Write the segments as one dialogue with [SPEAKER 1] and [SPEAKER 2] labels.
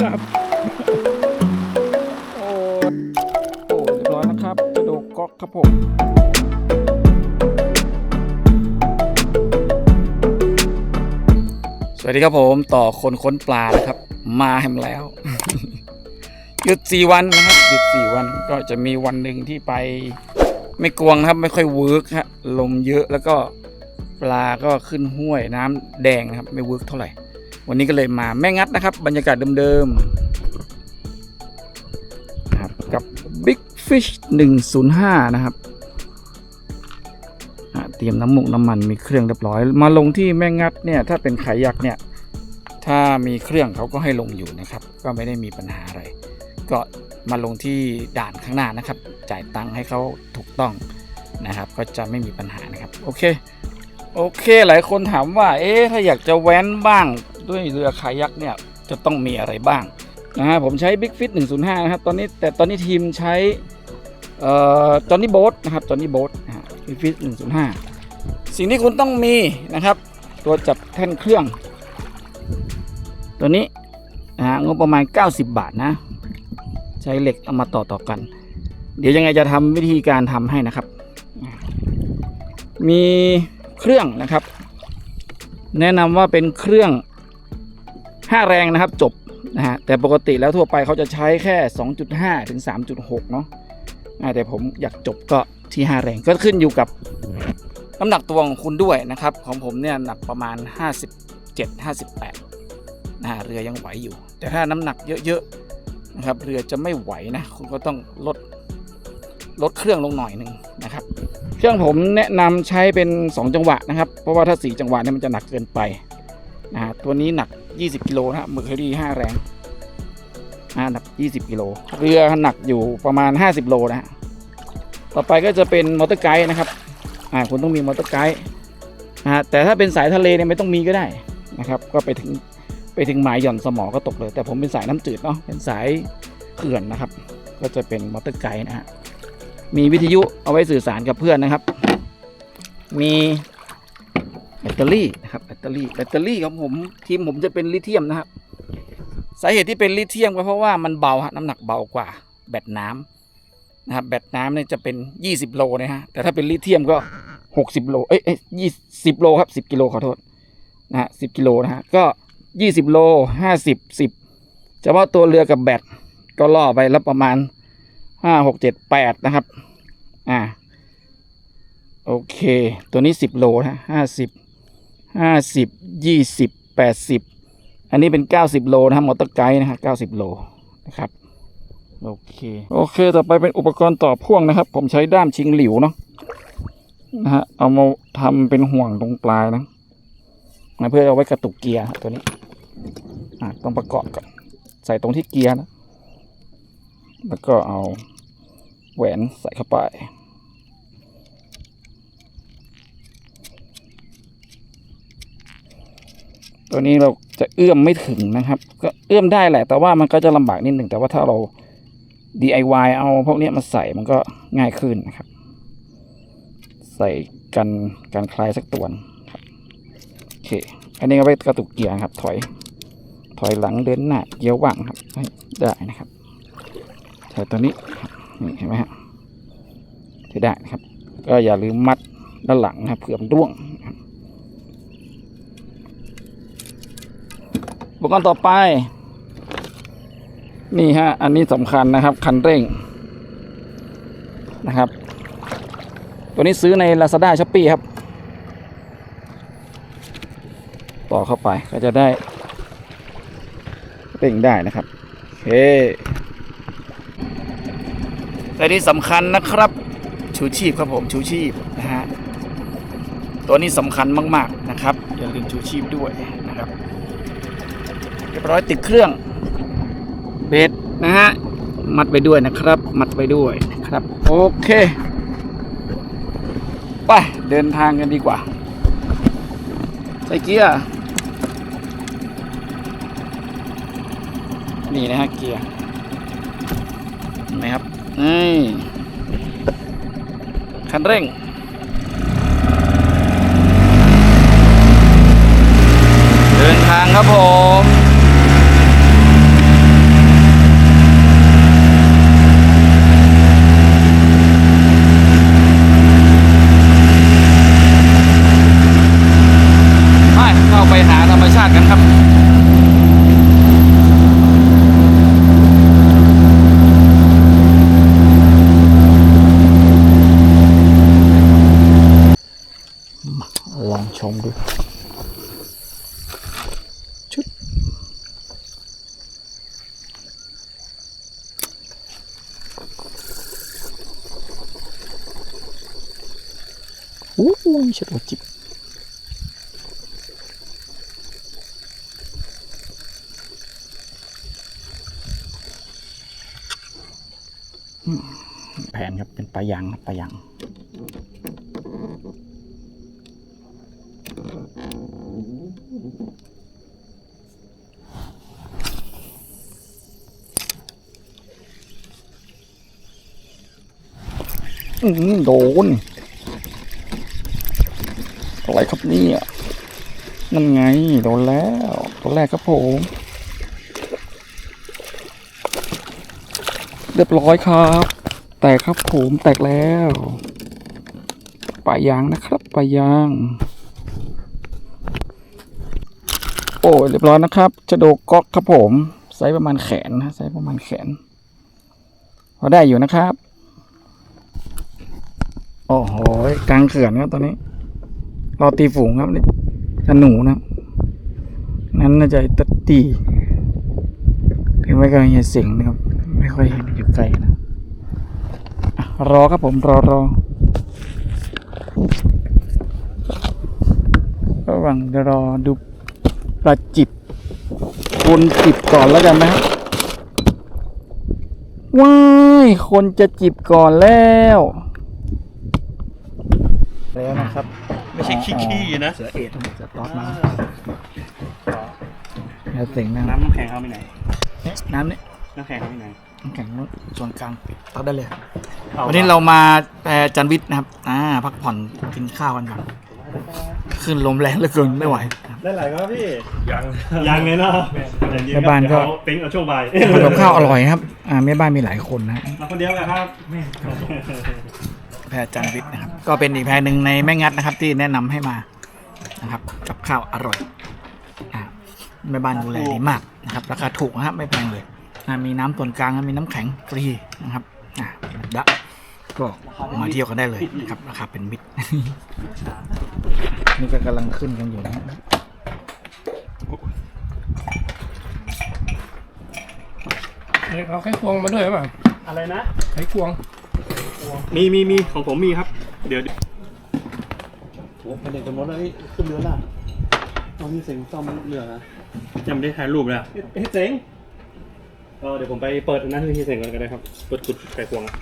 [SPEAKER 1] ครับ โอ้โอ้เรียบร้อยนะครับกระโดกก๊อกครับผมสวัสดีครับผมต่อคนค้นปลานะครับ มาแฮมแล้วหยุดสี่วันนะครับหยุดสี่วันก็จะมีวันหนึ่งที่ไปไม่กวงครับไม่ค่อยเวิร์กฮะลมเยอะแล้วก็ปลาก็ขึ้นห้วยน้ำแดงนะครับ ไม่เวิร์กเท่าไหร่ วันนี้ก็เลยมาแม่งัดนะครับ บรรยากาศเดิมๆนะครับกับ Big Fish 105 นะครับเตรียมน้ำมุกน้ำมันมีเครื่องเรียบร้อย มาลงที่แม่งัดเนี่ยถ้าเป็นขายยักษ์เนี่ยถ้ามีเครื่องเขาก็ให้ลงอยู่นะครับ ก็ไม่ได้มีปัญหาอะไร ก็มาลงที่ด่านข้างหน้านะครับ จ่ายตังค์ให้เขาถูกต้องนะครับ ก็จะไม่มีปัญหานะครับ โอเค โอเค หลายคนถามว่า เอ๊ะถ้าอยากจะแว้นบ้าง ด้วยเรือคายักเนี่ยจะต้องมีอะไรบ้างนะฮะผมใช้ Big Fit 105 นะครับ ตอนนี้แต่ตอนนี้ทีมใช้เอ่อจอห์นนี่โบ๊ทนะครับจอห์นนี่โบ๊ทนะฮะ Big Fit 105 สิ่งที่คุณต้องมีนะครับ ตัวจับแท่นเครื่อง ตัวนี้นะฮะงบประมาณ 90 บาทนะ ใช้เหล็กเอามาต่อต่อกัน เดี๋ยวยังไงจะทำวิธีการทำให้นะครับ มีเครื่องนะครับ แนะนำว่าเป็นเครื่อง 5 แรงนะครับจบนะฮะแต่ปกติแล้วทั่วไปเขาจะใช้แค่ 2.5 ถึง 3.6 เนาะแต่ผมอยากจบก็ที่ 5 แรงก็ขึ้นอยู่กับน้ำหนักตัวของคุณด้วยนะครับ ของผมเนี่ยหนักประมาณ 57 58นะฮะเรือยังไหวอยู่ แต่ถ้าน้ำหนักเยอะๆนะครับเรือจะไม่ไหวนะคุณก็ต้องลดลดเครื่องลงหน่อยหนึ่งนะครับ เครื่องผมแนะนำใช้เป็น 2 จังหวะนะครับ เพราะว่าถ้า 4 จังหวะเนี่ยมันจะหนักเกินไป นะตัวนี้หนัก 20 กิโลนะฮะมือเคอรี่5แรงหนัก 20 กิโล เรือหนักอยู่ประมาณ 50 โลนะฮะต่อไปก็จะเป็นมอเตอร์ไกด์นะครับอ่าคุณต้องมีมอเตอร์ไกด์นะฮะแต่ถ้าเป็นสายทะเลเนี่ยไม่ต้องมีก็ได้นะครับ ก็ไปถึงไปถึงหมายหย่อนสมอก็ตกเลย แต่ผมเป็นสายน้ำจืดเนาะเป็นสายเขื่อนนะครับ ก็จะเป็นมอเตอร์ไกด์นะฮะมีวิทยุเอาไว้สื่อสารกับเพื่อนนะครับ มี แบตเตอรี่นะครับแบตเตอรี่แบตเตอรี่ของผมทีมผมจะเป็นลิเธียมนะครับสาเหตุที่เป็นลิเธียมก็เพราะว่ามันเบาฮะน้ำหนักเบากว่าแบตน้ำนะครับแบตน้ำเนี่ยจะเป็น 20 โลนะฮะแต่ถ้าเป็นลิเธียมก็ 60 โลเอ้ยยี่สิบโลครับ 10 กิโลขอโทษนะฮะสิกิโลนะฮะก็ 20 โล 50 10เฉพาะตัวเรือกับแบตก็ล่อไปแล้วประมาณห้าหกเจ็ดแปดนะครับ อ่าโอเค ตัวนี้สิบโลนะห้าสิบ ห้าสิบยี่สิบแปดสิบอันนี้เป็นเก้าสิบโลนะครับมอเตอร์ไกด์นะฮะเก้าสิบโลนะครับโอเคโอเคต่อไปเป็นอุปกรณ์ต่อพ่วงนะครับ ผมใช้ด้ามชิงหลิวเนาะนะฮะเอามาทำเป็นห่วงตรงปลายนะนะเพื่อเอาไว้กระตุกเกียร์ตัวนี้อ่าต้องประกอบก่อนใส่ตรงที่เกียร์นะแล้วก็เอาแหวนใส่เข้าไป ตัวนี้เราจะเอื้อมไม่ถึงนะครับ ก็เอื้อมได้แหละ แต่ว่ามันก็จะลำบากนิดหนึ่งแต่ว่าถ้าเรา DIY เอาพวกนี้มาใส่มันก็ง่ายขึ้นนะครับ ใส่กันกันคลายสักตัวนะครับโอเค อันนี้ก็ไปกระตุกเกียร์ครับ ถอย ถอยหลังเดินหน้าเกี้ยวว่างครับได้นะครับใส่ตัวนี้นี่เห็นไหมฮะใช้ได้นะครับ ก็อย่าลืมมัดด้านหลังนะครับเผื่อมันร่วงนะครับ อุปกรณ์ต่อไป นี่ฮะ อันนี้สำคัญนะครับ คันเร่งนะครับ ตัวนี้ซื้อใน Lazada s h o p e e ครับ ต่อเข้าไปก็จะได้เร่งได้นะครับโอเคแต่ที่สำคัญนะครับชูชีพครับผมชูชีพนะฮะตัวนี้สำคัญมาก ๆนะครับ อย่าลืมชูชีพด้วยนะครับ ยบร้อยติดเครื่องเบสนะฮะมัดไปด้วยนะครับ มัดไปด้วยนะครับ โอเค ไปเดินทางกันดีกว่า ใส่เกียร์ นี่นะฮะเกียร์เห็นไหมครับนี่คันเร่งเดินทางครับผม ลองชมดู ชุด อู้หูชะโดจิบแผนครับเป็นปลายางปลายางอืมโดน อะไรครับเนี่ยนั่นไงโดนแล้วตัวแรกครับผมเรียบร้อยครับ แตกครับผมแตกแล้วปลายางนะครับปลายาง โอ้ยเรียบร้อยนะครับจะโดก๊อกครับผมไซส์ประมาณแขนนะไซส์ประมาณแขนพอได้อยู่นะครับ โอ้โหกลางเขื่อนครับตอนนี้ รอตีฝูงครับนี่ธนูนะ นั้นน่าจะตัดตีถึงไม่ก็เฮียสิงนะครับ ไม่ค่อยเห็นอยู่ไกลนะรอครับผมรอรอระหว่างรอดูปลาจิบคนจิบก่อนแล้วกันนะครับว้ายคนจะจิบก่อนแล้ว แล้วนะครับ
[SPEAKER 2] ไม่ใช่ขี้ๆนะ
[SPEAKER 1] เสือเอ็ดเสือต๊อดมาแล้วเสียงนะ
[SPEAKER 2] น้ำน้ำแข็งเอาไปไหน
[SPEAKER 1] น้ำนี่
[SPEAKER 2] น้ำแข็งเอาไปไหน
[SPEAKER 1] น้ำแข็งส่วนกลางตักได้เลย
[SPEAKER 2] อา
[SPEAKER 1] วันนี้เรามาแปรจันทร์วิทย์นะครับ อ่า พักผ่อนกินข้าวกันก่อนขึ้นลมแรงเหลือเกินไม่ไหวครับ
[SPEAKER 2] ได้หลายครับพี่ ยังยังเลยเนาะอย่าง
[SPEAKER 1] แม่บ้านก็
[SPEAKER 2] เดี๋ยวเปิ๊งเอาช่วงบ่าย
[SPEAKER 1] ทำกับข้าวอร่อยนะครับ อ่าแม่บ้านมีหลายคนนะ
[SPEAKER 2] มาคนเดียวกันครับ
[SPEAKER 1] แพรจันทร์วิทย์นะครับ ก็เป็นอีกแพรหนึ่งในแม่งัดนะครับ ที่แนะนำให้มานะครับกับข้าวอร่อยอ่าแม่บ้านดูแลดีมากนะครับราคาถูกนะครับไม่แพงเลยอ่ามีน้ำส่วนกลางมีน้ำแข็งฟรีนะครับอ่าดะก็มาเที่ยวกันได้เลยนะครับราคาเป็นมิตรนี่ก็กำลังขึ้นกันอยู่นะครับ
[SPEAKER 3] เอาไข้ควงมาด้วยหรือเปล่า
[SPEAKER 2] อะไรนะ
[SPEAKER 3] ไข้ควง
[SPEAKER 2] มีมีมีของผมมีครับ เดี๋ยวโอ้เป็นเด็กกันหมดเลยขึ้นเรือละตอนนี้เสียงซ่อมเรือนะยังไม่ได้ถ่ายรูปเลยอะเฮ้ยเจ๋งเออเดี๋ยวผมไปเปิดอันนั้นที่เสียงก่อนก็ได้ครับ เปิดกุดไก่ควงอะ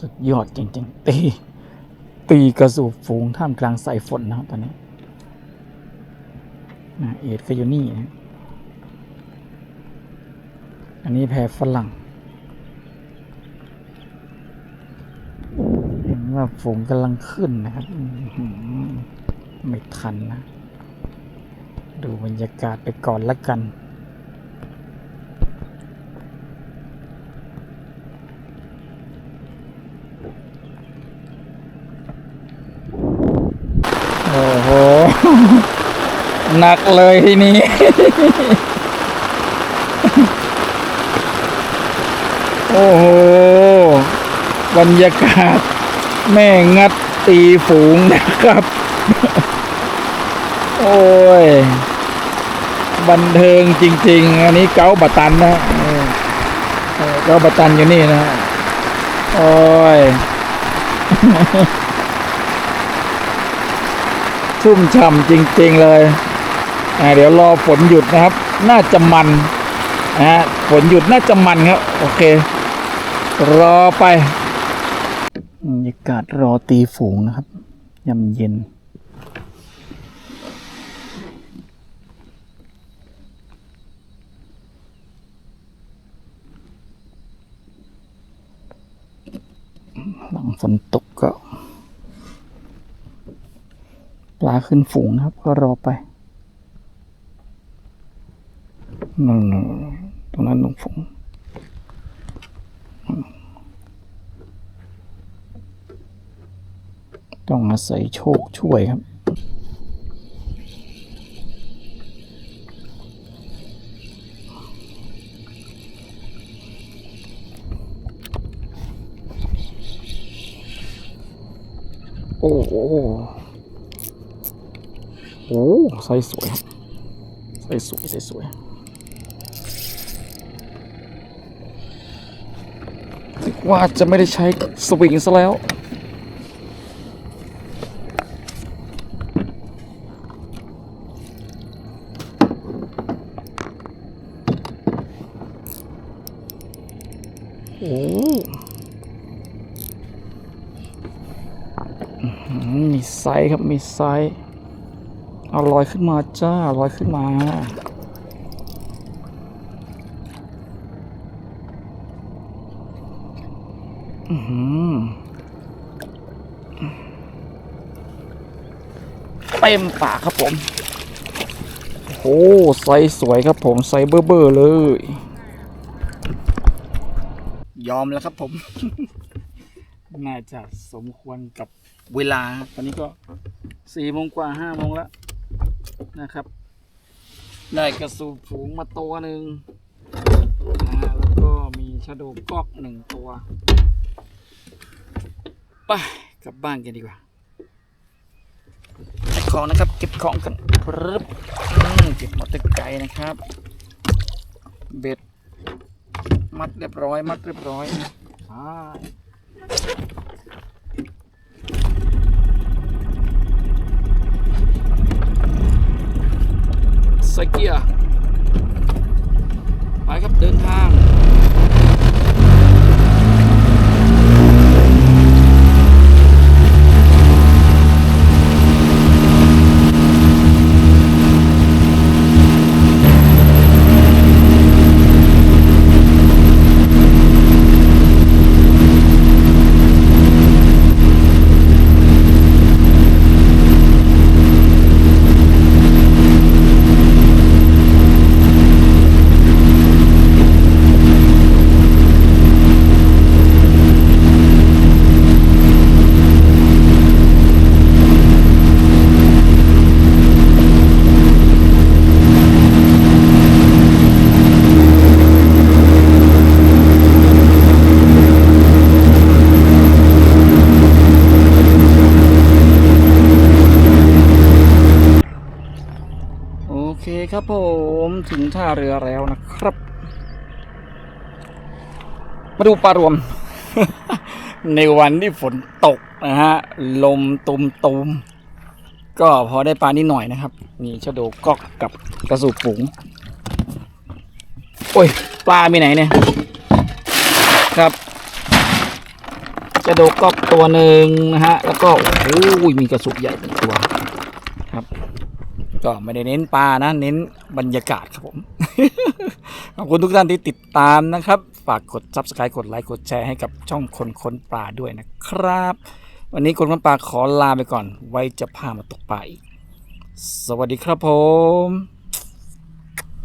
[SPEAKER 1] สุดยอดจริงๆ ตี ตีกระสูบฝูงท่ามกลางสายฝนนะครับตอนนี้นะเอ็ดก็อยู่นี่นะ อันนี้แพรฝรั่ง เห็นว่าฝูงกำลังขึ้นนะครับไม่ทันนะ ดูบรรยากาศไปก่อนละกันโอ้โหหนักเลยทีนี้ โอ้โห บรรยากาศ แม่งัดตีฝูงนะครับ โอ้ย บันเทิงจริง ๆ อันนี้เก้าบัตันนะเออเออเก้าบัตันอยู่นี่นะ โอ้ยชุ่มฉ่ำจริง ๆ เลยอ่าเดี๋ยวรอฝนหยุดนะครับ น่าจะมันนะฮะฝนหยุดน่าจะมันครับ โอเค รอไปบรรยากาศรอตีฝูงนะครับยามเย็น หลังฝนตกก็ ปลาขึ้นฝูงนะครับ ก็รอไปนั่นตรงนั้นลงฝูง ต้องอาศัยโชคช่วยครับ โอ้โหโอ้ไซส์สวยครับไซส์สวยไซส์สวยว่าจะไม่ได้ใช้สวิงซะแล้ว โอ้อื้อหือ มีไซส์ครับ มีไซส์เอาลอยขึ้นมาจ้าลอยขึ้นมา อือหือเต็มปากครับผม โอ้ไซส์สวยครับผม ไซส์เบอร์เบอร์เลย ยอมแล้วครับผม น่าจะสมควรกับเวลา ตอนนี้ก็สี่โมงกว่าห้าโมงแล้วนะครับ ได้กระสูบฝูงมาตัวหนึ่งนะแล้วก็มีชาโดว์ก๊อกหนึ่งตัวไปกลับบ้านกันดีกว่าเก็บของนะครับ เก็บของกันปึ๊บเก็บหมดตะไกนะครับ เบ็ด มัดเรียบร้อย มัดเรียบร้อยอ่าใส่เกียร์ คครับผมถึงท่าเรือแล้วนะครับมาดูปลารวม ในวันที่ฝนตกนะฮะ ลมตุมตุมก็พอได้ปลานิดหน่อยนะครับมีชะโดกอกกับกระสูบปุ๋งโอ้ย ปลามีไหนเนี่ย ครับชะโดกอกตัวหนึ่งนะฮะ แล้วก็โอ้ยมีกระสุบใหญ่หนึ่งตัว ก็ไม่ได้เน้นปลานะ เน้นบรรยากาศครับผม ขอบคุณทุกท่านที่ติดตามนะครับ ฝากกด subscribe กดไลค์กดแชร์ให้กับช่องคนค้นปลาด้วยนะครับ วันนี้คนค้นปลาขอลาไปก่อน ไว้จะพามาตกปลาอีก สวัสดีครับผม